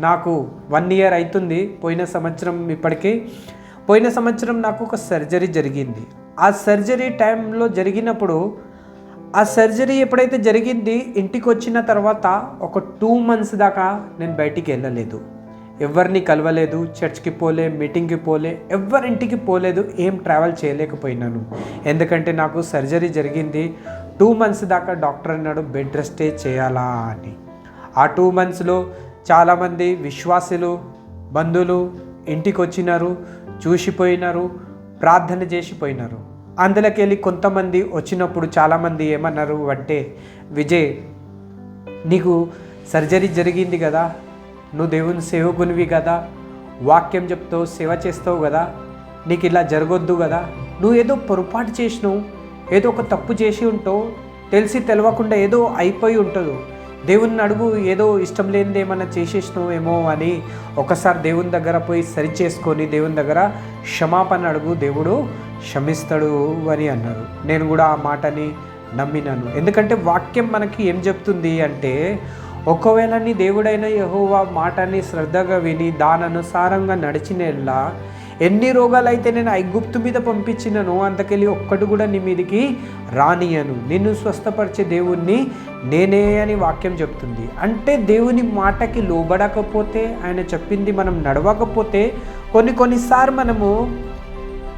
నాకు one year అవుతుంది పోయిన సంవత్సరం ఇప్పటికీ. పోయిన సంవత్సరం నాకు ఒక సర్జరీ జరిగింది. ఆ సర్జరీ టైంలో జరిగినప్పుడు ఆ సర్జరీ ఎప్పుడైతే జరిగింది ఇంటికి వచ్చిన తర్వాత ఒక టూ మంత్స్ దాకా నేను బయటికి వెళ్ళలేదు. ఎవరిని కలవలేదు చర్చ్కి పోలే మీటింగ్కి పోలే ఎవరింటికి పోలేదు ఏం ట్రావెల్ చేయలేకపోయినాను. ఎందుకంటే నాకు సర్జరీ జరిగింది. టూ మంత్స్ దాకా డాక్టర్ అన్నాడు బెడ్ రెస్టే చేయాలా అని. ఆ టూ మంత్స్లో చాలామంది విశ్వాసులు బంధువులు ఇంటికి వచ్చినారు చూసిపోయినారు ప్రార్థన చేసిపోయినారు. అందులోకి వెళ్ళి కొంతమంది వచ్చినప్పుడు చాలామంది ఏమన్నారు అంటే విజయ్ నీకు సర్జరీ జరిగింది కదా నువ్వు దేవుని సేవకునివి కదా వాక్యం చెప్తావు సేవ చేస్తావు కదా నీకు ఇలా జరగొద్దు కదా నువ్వు ఏదో పొరపాటు చేసినావు ఏదో ఒక తప్పు చేసి ఉంటావు తెలిసి తెలవకుండా ఏదో అయిపోయి ఉంటుంది. దేవుని అడుగు ఏదో ఇష్టం లేనిది ఏమన్నా చేసేసినావేమో అని ఒకసారి దేవుని దగ్గర పోయి సరి చేసుకొని దేవుని దగ్గర క్షమాపణ అడుగు దేవుడు క్షమిస్తాడు అని అన్నారు. నేను కూడా ఆ మాటని నమ్మినాను. ఎందుకంటే వాక్యం మనకి ఏం చెప్తుంది అంటే ఒకవేళ నీ దేవుడైన యహోవా మాటని శ్రద్ధగా విని దాని అనుసారంగా నడిచినలా ఎన్ని రోగాలైతే నేను ఐగుప్తు మీద పంపించినను అంతకెళ్ళి ఒక్కటి కూడా నీ మీదికి రానియను నిన్ను స్వస్థపరిచే దేవుణ్ణి నేనే అని వాక్యం చెప్తుంది. అంటే దేవుని మాటకి లోబడకపోతే ఆయన చెప్పింది మనం నడవకపోతే కొన్ని కొన్నిసార్లు మనము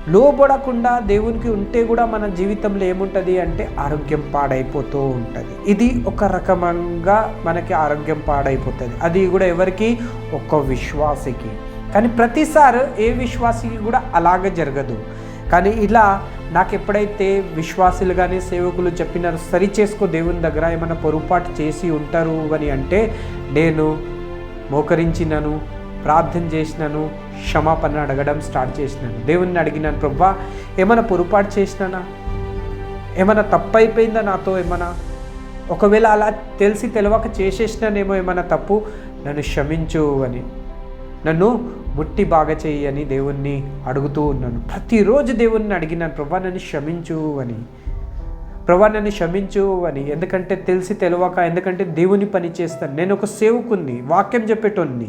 లోబడకుండా దేవునికి ఉంటే కూడా మన జీవితంలో ఏముంటుంది అంటే ఆరోగ్యం పాడైపోతూ ఉంటుంది. ఇది ఒక రకంగా మనకి ఆరోగ్యం పాడైపోతుంది. అది కూడా ఎవరికి? ఒక్క విశ్వాసికి. కానీ ప్రతిసారి ఏ విశ్వాసికి కూడా అలాగే జరగదు. కానీ ఇలా నాకు ఎప్పుడైతే విశ్వాసులు కానీ సేవకులు చెప్పినారు సరి చేసుకో దేవుని దగ్గర ఏమైనా పొరపాటు చేసి ఉంటారు అని అంటే నేను మోకరించినను ప్రార్థన చేసినాను క్షమాపణ అడగడం స్టార్ట్ చేసినాను. దేవుణ్ణి అడిగినాను ప్రభా ఏమైనా పొరపాటు చేసినానా? ఏమైనా తప్పు అయిపోయిందా నాతో? ఏమైనా ఒకవేళ అలా తెలిసి తెలవక చేసేసినానేమో ఏమైనా తప్పు? నన్ను క్షమించు అని. నన్ను ముట్టి బాగా చెయ్యి అని దేవుణ్ణి అడుగుతూ ఉన్నాను. ప్రతిరోజు దేవుణ్ణి అడిగినాను ప్రభా నన్ను క్షమించు అని. ప్రభా నన్ను క్షమించు అని. ఎందుకంటే తెలిసి తెలియక ఎందుకంటే దేవుని పని చేస్తాను. నేను ఒక సేవకుని వాక్యం చెప్పేటోన్ని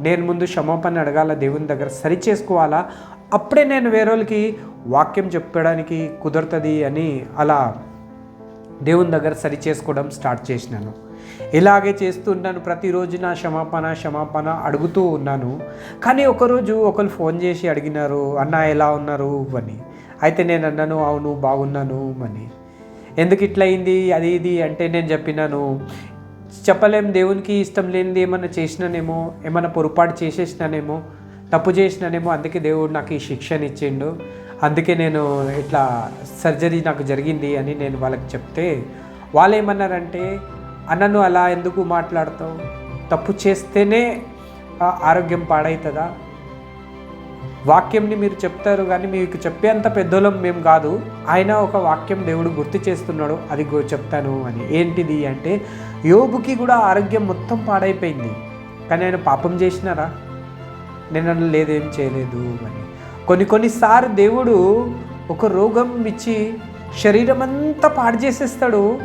నేను ముందు క్షమాపణ అడగాల? దేవుని దగ్గర సరి చేసుకోవాలా? అప్పుడే నేను వేరేకి వాక్యం చెప్పడానికి కుదురుతుంది అని అలా దేవుని దగ్గర సరి చేసుకోవడం స్టార్ట్ చేసినాను. ఇలాగే చేస్తున్నాను ప్రతిరోజు నా క్షమాపణ క్షమాపణ అడుగుతూ ఉన్నాను. కానీ ఒకరోజు ఒకరు ఫోన్ చేసి అడిగినారు అన్న ఎలా ఉన్నారు? అని. అయితే నేను అన్నాను అవును బాగున్నాను అని. ఎందుకు ఇట్లయింది అది ఇది అంటే నేను చెప్పినాను. చెప్పలేం దేవునికి ఇష్టం లేనిది ఏమన్నా చేసినానేమో ఏమైనా పొరపాటు చేసేసినానేమో తప్పు చేసినానేమో అందుకే దేవుడు నాకు ఈ శిక్షణ ఇచ్చిండు. అందుకే నేను ఇట్లా సర్జరీ నాకు జరిగింది అని నేను వాళ్ళకి చెప్తే వాళ్ళు ఏమన్నారంటే అన్నను అలా ఎందుకు మాట్లాడతావు? తప్పు చేస్తేనే ఆరోగ్యం పాడవుతుందా వాక్యంని మీరు చెప్తారు కానీ మీకు చెప్పేంత పెద్దోళ్ళం మేము కాదు. ఆయన ఒక వాక్యం దేవుడు గుర్తు చేస్తున్నాడు. అది చెప్తాను అని. ఏంటిది అంటే యోబుకి కూడా ఆరోగ్యం మొత్తం పాడైపోయింది. కానీ ఆయన పాపం చేసినారా? నేను లేదేం చేయలేదు అని. కొన్ని కొన్నిసార్లు దేవుడు ఒక రోగం ఇచ్చి శరీరం అంతా పాడు చేసేస్తాడు.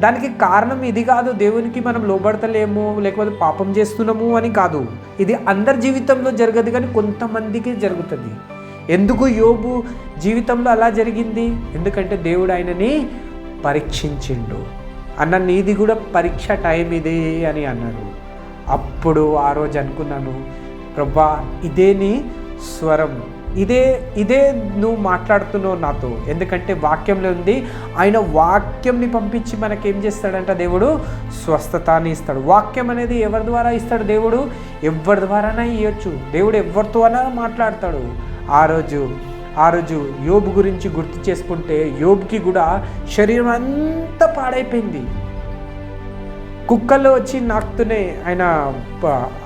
దానికి కారణం ఇది కాదు దేవునికి మనం లోబడతలేము లేకపోతే పాపం చేస్తున్నాము అని కాదు. ఇది అందరి జీవితంలో జరగదు కానీ కొంతమందికి జరుగుతుంది. ఎందుకు యోబు జీవితంలో అలా జరిగింది? ఎందుకంటే దేవుడు ఆయనని పరీక్షించిండు. అన్న నీది కూడా పరీక్ష టైం ఇదే అని అన్నాడు. అప్పుడు ఆ రోజు అనుకున్నాను ప్రభా ఇదే నీ స్వరం. ఇదే ఇదే నువ్వు మాట్లాడుతున్నావు నాతో. ఎందుకంటే వాక్యంలో ఉంది ఆయన వాక్యంని పంపించి మనకేం చేస్తాడంట దేవుడు? స్వస్థతాన్ని ఇస్తాడు. వాక్యం అనేది ఎవరి ద్వారా ఇస్తాడు దేవుడు? ఎవరి ద్వారానే ఇవ్వచ్చు దేవుడు ఎవరితో అన్నా మాట్లాడతాడు. ఆ రోజు ఆ రోజు యోబు గురించి గుర్తు చేసుకుంటే యోబుకి కూడా శరీరం అంతా పాడైపోయింది. కుక్కలు వచ్చి నాకుతూనే ఆయన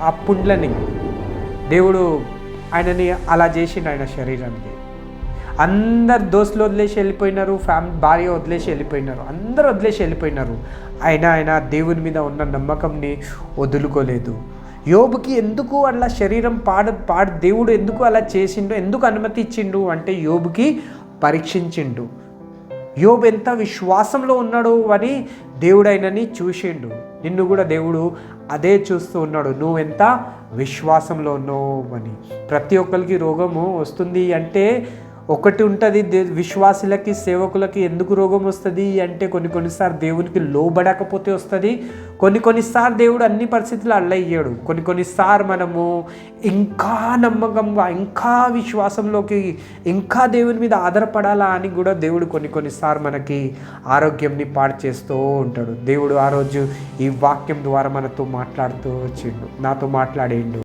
ఆ పుండ్లని దేవుడు ఆయనని అలా చేసిండు ఆయన శరీరానికి. అందరు దోస్తులు వదిలేసి వెళ్ళిపోయినారు ఫ్యామిలీ భార్య వదిలేసి వెళ్ళిపోయినారు అందరు వదిలేసి వెళ్ళిపోయినారు. అయినా ఆయన దేవుని మీద ఉన్న నమ్మకంని వదులుకోలేదు. యోబుకి ఎందుకు అలా శరీరం పాడు పాడు దేవుడు ఎందుకు అలా చేసిండు ఎందుకు అనుమతి ఇచ్చిండు అంటే యోబుకి పరీక్షించిండు. యోబు ఎంత విశ్వాసంలో ఉన్నాడు అని దేవుడు ఆయనని చూసిండు. నిన్ను కూడా దేవుడు అదే చూస్తూ ఉన్నాడు. నువ్వెంత విశ్వాసంలో ఉన్నావు అని. ప్రతి ఒక్కరికి రోగము వస్తుంది అంటే ఒకటి ఉంటుంది దే విశ్వాసులకి సేవకులకి ఎందుకు రోగం వస్తుంది అంటే కొన్ని కొన్నిసార్లు దేవునికి లోబడకపోతే వస్తుంది. కొన్ని కొన్నిసార్లు దేవుడు అన్ని పరిస్థితులు అల్లయ్యాడు. కొన్ని కొన్నిసార్లు మనము ఇంకా నమ్మకంగా ఇంకా విశ్వాసంలోకి ఇంకా దేవుని మీద ఆధారపడాలా అని కూడా దేవుడు కొన్ని కొన్నిసార్లు మనకి ఆరోగ్యంని పాడు చేస్తూ ఉంటాడు. దేవుడు ఆ రోజు ఈ వాక్యం ద్వారా మనతో మాట్లాడుతూ వచ్చిండు. నాతో మాట్లాడేండు.